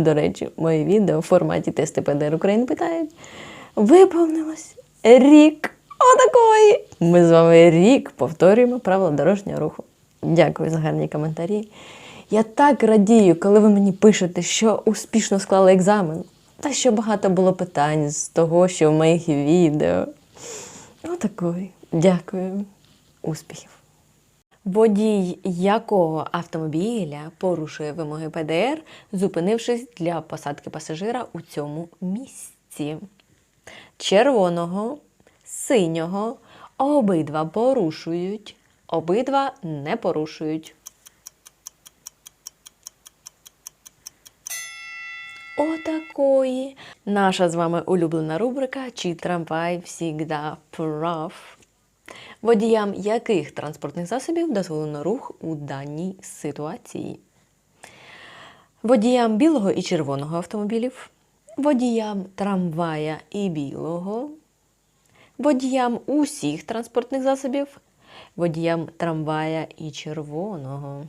До речі, моє відео в форматі тести ПДР України питають. Виповнилось рік отакої. Ми з вами рік повторюємо правила дорожнього руху. Дякую за гарні коментарі. Я так радію, коли ви мені пишете, що успішно склали екзамен, та що багато було питань з того, що в моїх відео. Отакої. Дякую. Успіхів. Водій якого автомобіля порушує вимоги ПДР, зупинившись для посадки пасажира у цьому місці. Червоного, синього обидва порушують, обидва не порушують. Отакої. Наша з вами улюблена рубрика Чи трамвай всігда прав. Водіям яких транспортних засобів дозволено рух у даній ситуації? Водіям білого і червоного автомобілів, водіям трамвая і білого, водіям усіх транспортних засобів, водіям трамвая і червоного.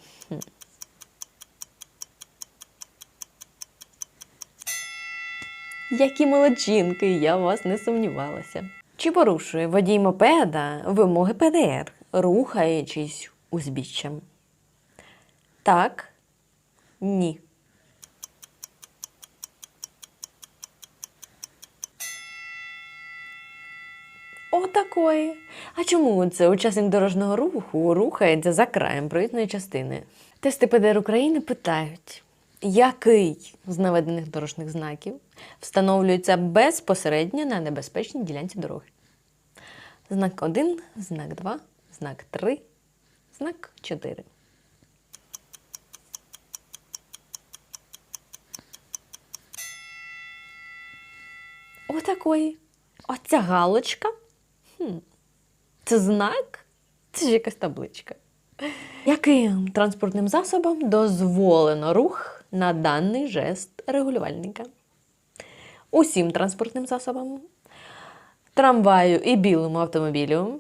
Які молодчинки, я вас не сумнівалася. Чи порушує водій мопеда вимоги ПДР, рухаючись узбіччям? Так, ні. Отакої. А чому це учасник дорожнього руху рухається за краєм проїзної частини? Тести ПДР України питають, який з наведених дорожніх знаків встановлюється безпосередньо на небезпечній ділянці дороги? Знак 1, знак 2, знак 3, знак 4. Отакої. Оця галочка. Хм. Це знак? Це ж якась табличка. Яким транспортним засобом дозволено рух на даний жест регулювальника? Усім транспортним засобам, трамваю і білому автомобілю,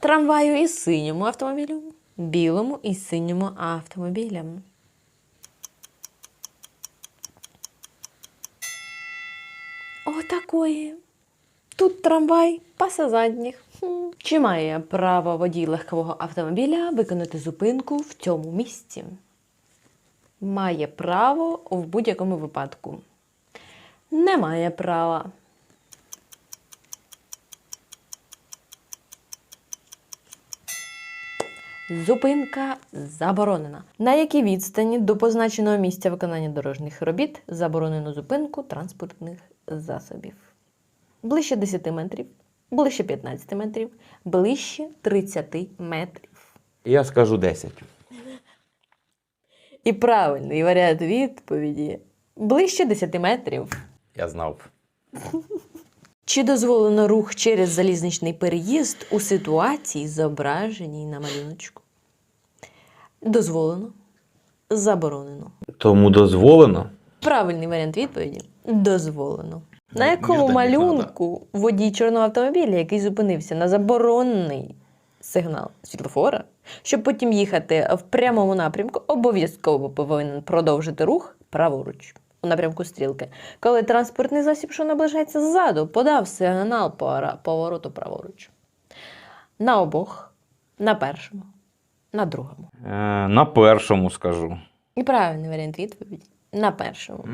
трамваю і синьому автомобілю, білому і синьому автомобілям. Отакої. Тут трамвай, паса задніх. Чи має право водій легкового автомобіля виконати зупинку в цьому місці? Має право в будь-якому випадку. Не має права. Зупинка заборонена. На якій відстані до позначеного місця виконання дорожніх робіт заборонено зупинку транспортних засобів? Ближче 10 метрів, ближче 15 метрів, ближче 30 метрів. Я скажу 10. І правильний варіант відповіді ближче 10 метрів. Я знав. Чи дозволено рух через залізничний переїзд у ситуації, зображеній на малюночку? Дозволено. Заборонено. Тому дозволено. Правильний варіант відповіді дозволено. На Ну, якому малюнку водій чорного автомобіля, який зупинився на заборонений сигнал світлофора, щоб потім їхати в прямому напрямку, обов'язково повинен продовжити рух праворуч у напрямку стрілки. Коли транспортний засіб, що наближається ззаду, подав сигнал повороту праворуч. На обох, на першому, на другому. Е, на першому скажу. І правильний варіант відповіді на першому.